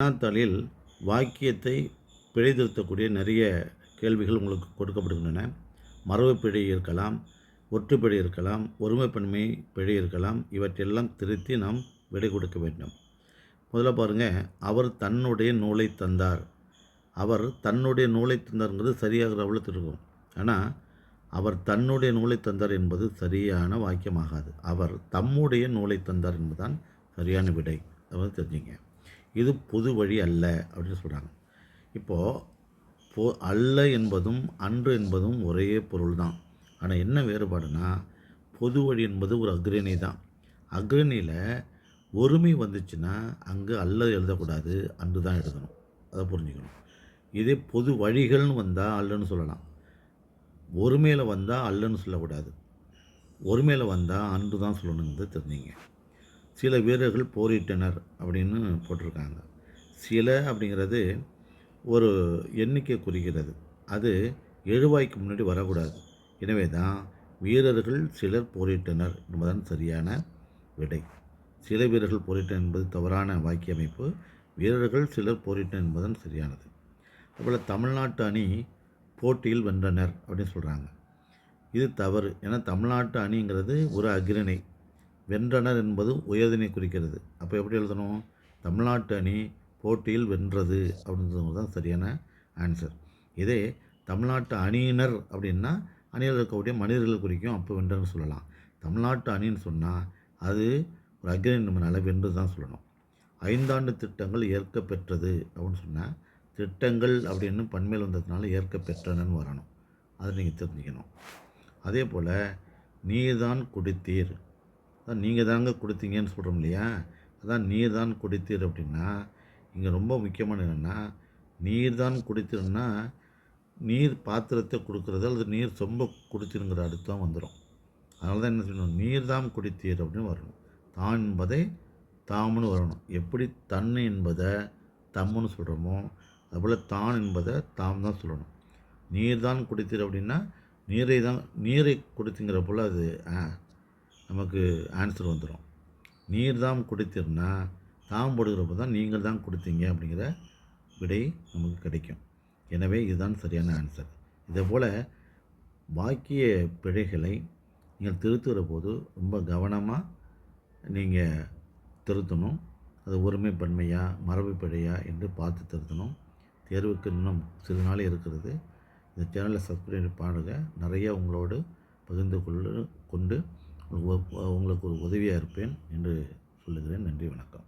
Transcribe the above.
வினாத்தாளில் வாக்கியத்தை பிழைதிருத்தக்கூடிய நிறைய கேள்விகள் உங்களுக்கு கொடுக்கப்படுகின்றன. மரபு பிழை இருக்கலாம் ஒற்றுப்பிழை இருக்கலாம் ஒருமைப்பன்மை பிழை இருக்கலாம் இவற்றையெல்லாம் திருத்தி நாம் விடை கொடுக்க வேண்டும். முதல்ல பாருங்கள் அவர் தன்னுடைய நூலை தந்தார். அவர் தன்னுடைய நூலை தந்தார்ங்கிறது சரியாகிற அவ்வளோ இருக்கும் ஆனால் அவர் தன்னுடைய நூலை தந்தார் என்பது சரியான வாக்கியமாகாது. அவர் தம்முடைய நூலை தந்தார் என்பதுதான் சரியான விடை. அதை தெரிஞ்சுங்க. இது புது வழி அல்ல அப்படின்னு சொல்கிறாங்க இப்போது போ அல்ல என்பதும் அன்று என்பதும் ஒரே பொருள் தான் ஆனால் என்ன வேறுபாடுனா பொது வழி என்பது ஒரு அக்ரணி தான். அக்ரணியில் ஒருமை வந்துச்சுன்னா அங்கே அல்ல எழுதக்கூடாது அன்று தான் எழுதணும். அதை புரிஞ்சுக்கணும். இதே பொது வழிகள்னு வந்தால் அல்லன்னு சொல்லலாம். ஒருமையில் வந்தால் அல்லன்னு சொல்லக்கூடாது. ஒருமையில் வந்தால் அன்று தான் சொல்லணுங்கிறது தெரிஞ்சுங்க. சில வீரர்கள் போரிட்டனர் அப்படின்னு போட்டிருக்காங்க. சில அப்படிங்கிறது ஒரு எண்ணிக்கை குறிக்கிறது. அது எழுவாய்க்கு முன்னாடி வரக்கூடாது. எனவே தான் வீரர்கள் சிலர் போரிட்டனர் என்பதுதான் சரியான விடை. சில வீரர்கள் போரிட்டனர் என்பது தவறான வாக்கிய அமைப்பு வீரர்கள் சிலர் போரிட்டனர் என்பதுதான் சரியானது. அதுபோல் தமிழ்நாட்டு அணி போட்டியில் வென்றனர் அப்படின்னு சொல்கிறாங்க இது தவறு. ஏன்னா தமிழ்நாட்டு அணிங்கிறது ஒரு அக்ரணை. வென்றனர் என்பது உயர்தினை குறிக்கிறது. அப்போ எப்படி எழுதணும்? தமிழ்நாட்டு அணி போட்டியில் வென்றது அப்படின்றது தான் சரியான ஆன்சர் இதே தமிழ்நாட்டு அணியினர் அப்படின்னா அணியில் இருக்கக்கூடிய மனிதர்கள் குறிக்கும் அப்போ வென்றன்னு சொல்லலாம். தமிழ்நாட்டு அணின்னு சொன்னால் அது ஒரு அக்னி நம்மளால் வென்று தான் சொல்லணும். ஐந்தாண்டு திட்டங்கள் ஏற்க பெற்றது அப்படின்னு சொன்னால் திட்டங்கள் அப்படின்னு பண்மையில் வந்ததுனால ஏற்க பெற்றனன்னு வரணும். அதை நீங்கள் தெரிஞ்சுக்கணும். அதே போல் நீர் தான் குடித்தீர். அதான் நீங்கள் தாங்க கொடுத்தீங்கன்னு சொல்கிறோம் இல்லையா? அதான் நீர் தான் குடித்தீர் அப்படின்னா இங்கே ரொம்ப முக்கியமான என்னென்னா நீர் தான் குடித்தீர்னா நீர் பாத்திரத்தை கொடுக்குறது அல்லது நீர் சொம்ப குடித்தீருங்கிற அர்த்தம் வந்துடும் அதனால தான் என்ன சொல்லணும்? நீர் தான் குடித்தீர் அப்படின்னு வரணும். தான் என்பதை தாம்னு வரணும். எப்படி தன் என்பதை தம்முன்னு சொல்கிறோமோ அதுபோல் தான் என்பதை தாம் தான் சொல்லணும். நீர் தான் குடித்தீர் அப்படின்னா நீரை தான் நீரை குடித்துங்கிற போல் அது நமக்கு ஆன்சர் வந்துடும் நீர் தான் குடித்தீர்னா தாம் போடுகிறப்ப தான் நீங்கள் தான் கொடுத்தீங்க அப்படிங்கிற விடை நமக்கு கிடைக்கும். எனவே இதுதான் சரியான ஆன்சர் இதே போல் வாக்கிய பிழைகளை நீங்கள் திருத்துகிற போது ரொம்ப கவனமாக நீங்கள் திருத்தணும். அது ஒருமை பன்மையா மரபு பிழையா என்று பார்த்து திருத்தணும். தேர்வுக்கு இன்னும் சிறு நாள் இருக்கிறது. இந்த சேனலை சப்ஸ்கிரைப் பாருங்கள் நிறைய உங்களோடு பகிர்ந்து கொள்ள கொண்டு உங்களுக்கு ஒரு உதவியாக இருப்பேன் என்று சொல்லுகிறேன். நன்றி வணக்கம்.